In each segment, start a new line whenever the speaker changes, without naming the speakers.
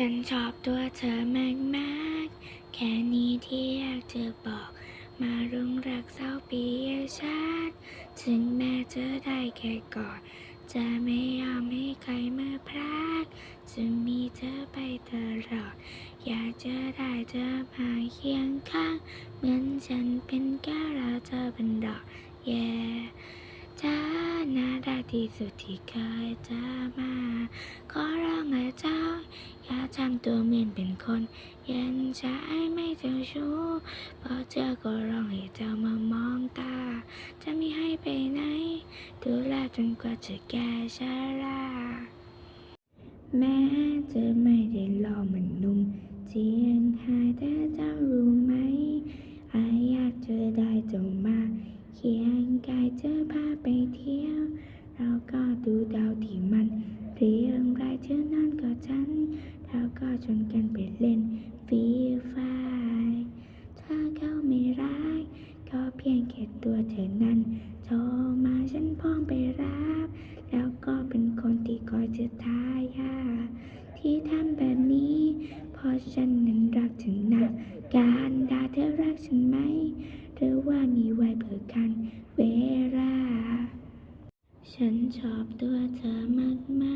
ฉันชอบตัวเธอมากมากแค่นี้ที่อยากจะบอก มารุงรักเศร้าปีชาติ ถึงแม้จะได้แค่กอดจะไม่ยอมให้ใครมาพรากจะมีเธอไปตลอด อยากจะได้เธอมาเคียงข้าง เหมือนฉันเป็นแก้วแล้วเธอเป็นดอกแย่เธอน่ารักที่สุดที่เคยเจอมาขอ อย่าทำตัวเมือนเป็นคน เย็นใจไม่เจ้าชู้พอเจอก็ร้องให้เจ้ามามองตา จะไม่ให้ไปไหน ดูแลจนกว่าจะแก่ชราแม้จะไม่ได้หล่อเหมือนนุ่มเจียงไายแต่เจ้ารู้ไหมอาอยากจะได้เจ้ามาเคียงกายเจอพาไปเที่ยว เราก็ดูดาวที่มัน เรียงรายเธอนั่นก็ฉัน ชนกันไปเล่นฟรีไฟร์ถ้าเขาไม่ร้ายก็เพียงแค่ตัวเธอนั้นโทรมาฉันพร้อมไปรับ แล้วก็เป็นคนที่คอยจะทายาที่ทำแบบนี้เพราะฉันนั้นรักถึงนะการด่าเธอรักฉันไหมหรือว่ามีไว้เพื่อกันเวลาฉันชอบตัวเธอมากๆ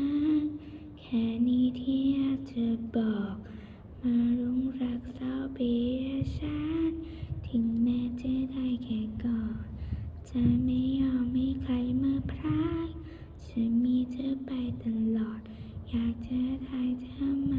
มารุงรักสาเปียชาติถึงแม้จะได้แค่กอดจะไม่ยอมให้ใครมาพรากจะมีเธอไปตลอด อยากจะได้เธอ